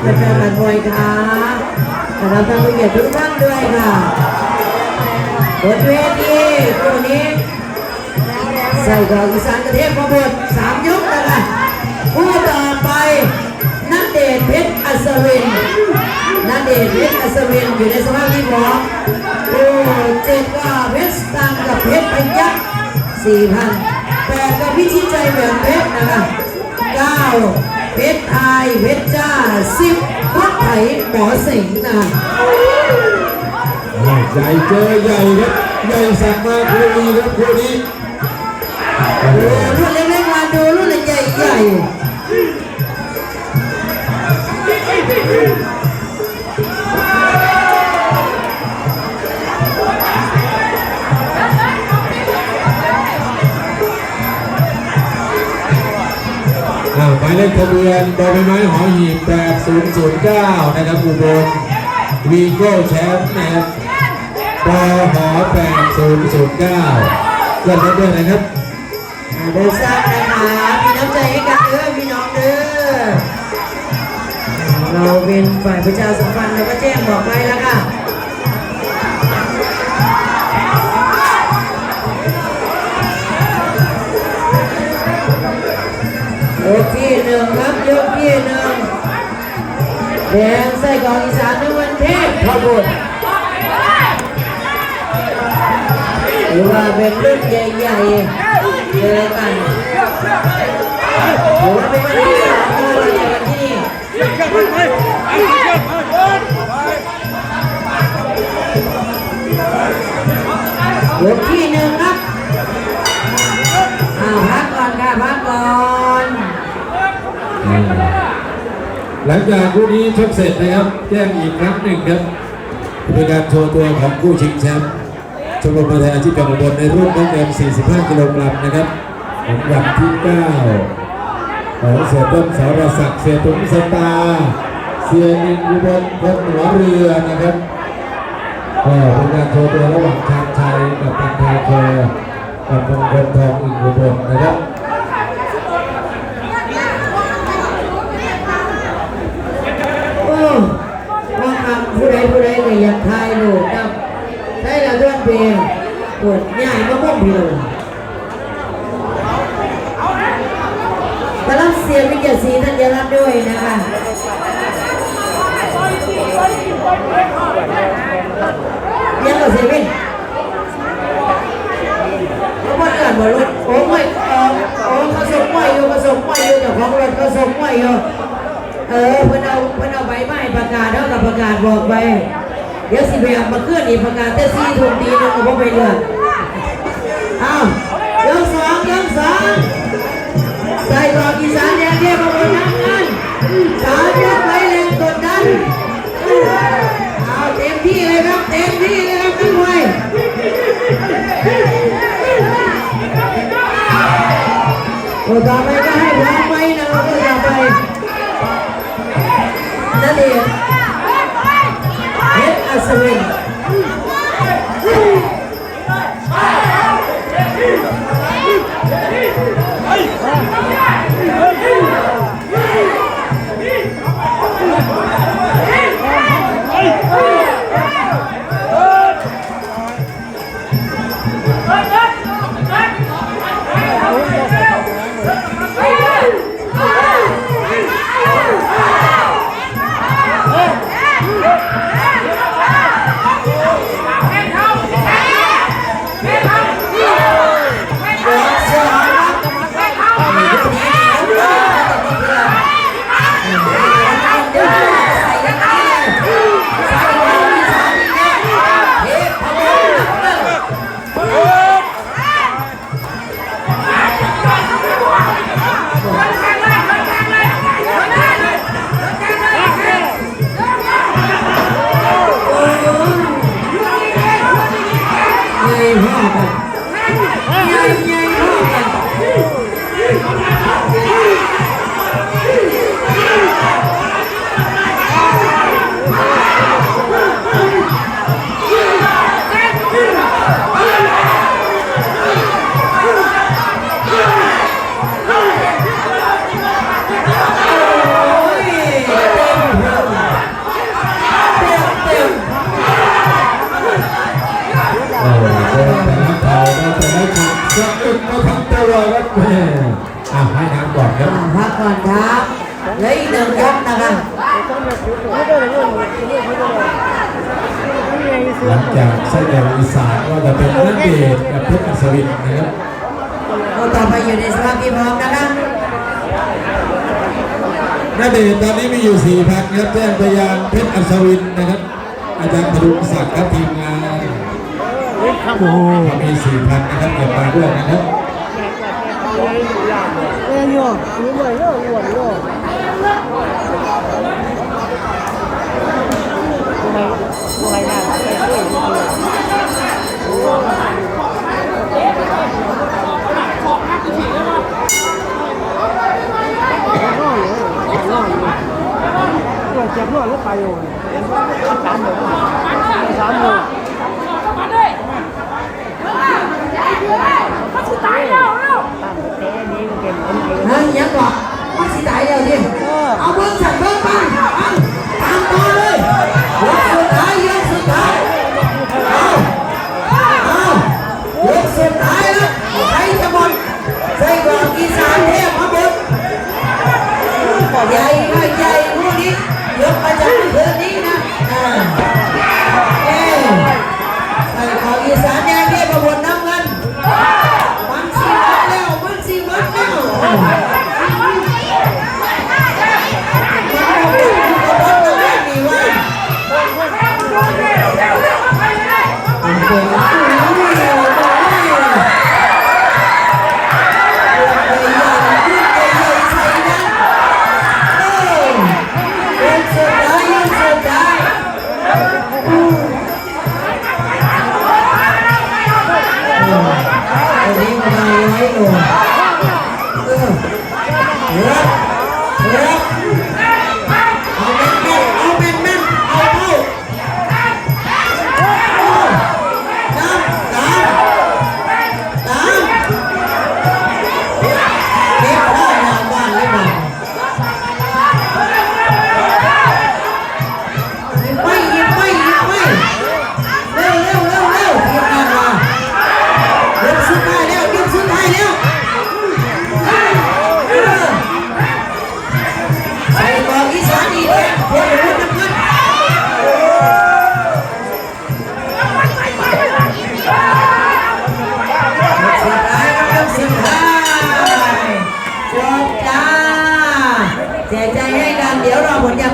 แฟนๆบันมวยค่ะขอรับทางผู้เกียรติทุกท่านด้วยค่ะบนเวทีคู่นี้ใส่กอกอีสานกระเทพพระบดสามยกนะคะคู่ต่อไปนัดเดชเพชรอัศวินนัดเดชเพชรอัศวินอยู่ในสภาพที่พร้อมโอ้เจ็ดก็เพชรตังกับเพชรพยัคฆ์สี่พันแปดก็พิชิตใจเหมือนเพชรนะคะเก้า เพชรไทยเพชรจ้าสิบพักไผ่หมอสิงห์นะคะใหญ่เจอใหญ่ครับใหญ่สักมาคู่นี้ครับคู่นี้โอ้รุ่นเล็กๆมาดูรุ่นใหญ่ใหญ่ๆายเลขทะเบียนบอใบไม้หอหีบ8009 นะครับอุบลวีโก้แชมป์นะครับปห8009เพื่อนรับด้วยนะครับเดินสร้างนะคะมีน้ำใจให้กันเด้อพี่น้องเด้อเราเป็นฝ่ายประชาสัมพันธ์เราก็แจ้งบอกไปแล้วค่ะ ยกที่หนึ่งครับยกที่หนึ่งแดงไส้กรอกอีสานนวันเทพพระบุตรหรือว่าเป็นรุ่นใหญ่ๆเจอกันถือว่าเป็นวันที่สองที่เราเจอกันที่นี่ยกที่หนึ่งครั หลังจากคู่นี้ชกเสร็จนะครับ แจ้งอีกครั้งหนึ่งครับเป็นการโชว์ตัวของคู่ชิงแชมป์ชมรมมวยไทยอาชีพจังหวัดอุบลในรุ่นน้องเอ็ม45 กิโลกรัมนะครับของวันที่ 9 ของเสียต้นสารศักดิ์เสียตุ้มสตาร์เสียนินอุบลพลหัวเรือนะครับก็เป็นการโชว์ตัวระหว่างชาญชัยกับตันทาเคกับมงคลทองอิงอุบลนะครับ โอ้ว่าคำผู้ใดผู้ใดก็อยากทายลูกครับใช่ละ เรื่องเพลปวดใหญ่มาบ้องพี่เลยกำลังเสียวิจารศรีธัญรัตน์ด้วยนะคะยังก็เสียวินเขาบอกกันบอกรถโอ้ไม่เออโอ้เขาส่งไม่อยู่เขาส่งไม่อยู่เจ้าของรถเขาส่งไม่อยู่เออเพิ่นเอาเพิ่นเอาใบไม้ประกาศเท่ากับประกาศบอกไป ดี๋ยวสิไปเอามาเคลื่อนอีกประกาศแต่สี่ทุ่มตีนึงก็บ่ไปเลือกอ้าวยกสองยกสองใส่กรอกีสานแดงเทพบนน้ำงานสามยกไปแรงกดดันเอาเต็มที่เลยครับเต็มที่เลย ก่อนครับเหลืออีกหนึ่งยกนะคะหลังจากไส้แดงอีสานก็จะเป็นนักเดชกับเพชรอัศวินนะครับก็ต่อไปอยู่ในสภาพที่พร้อมนะคะนักเดชตอนนี้มีอยู่สี่พันครับแจ้งไปยังเพชรอัศวินนะครับ อาจารย์พดุงศักดิ์ครับทีมงานโอ้มีสี่พันนะครับเก็บมาด้วยนะครับ เจ็บนวดแล้วไปอยู่สามหมื่นสามหมื่นเฮ้ยยังบอกว่าสิตายแล้วดิเอาเบิ้งสั่นเบิ้งปังปังตามต่อเลยยกสุดท้ายยกสุดท้ายเอาเอายกสุดท้ายแล้วใครจะหมดใส่กรอกอีสานเทพมาบดใหญ่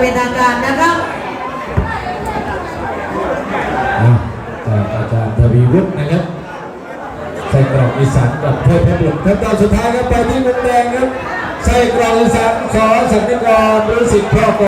เป็นทางการนะครับจากอาจารย์ทวีวุฒินะครับใส่กรอกอีสานกับเทพบุตรขั้นตอนสุดท้ายครับไปที่มุมแดงครับใส่กรอกอีสานขอสันนิกรรู้สิทธิ์พ่อ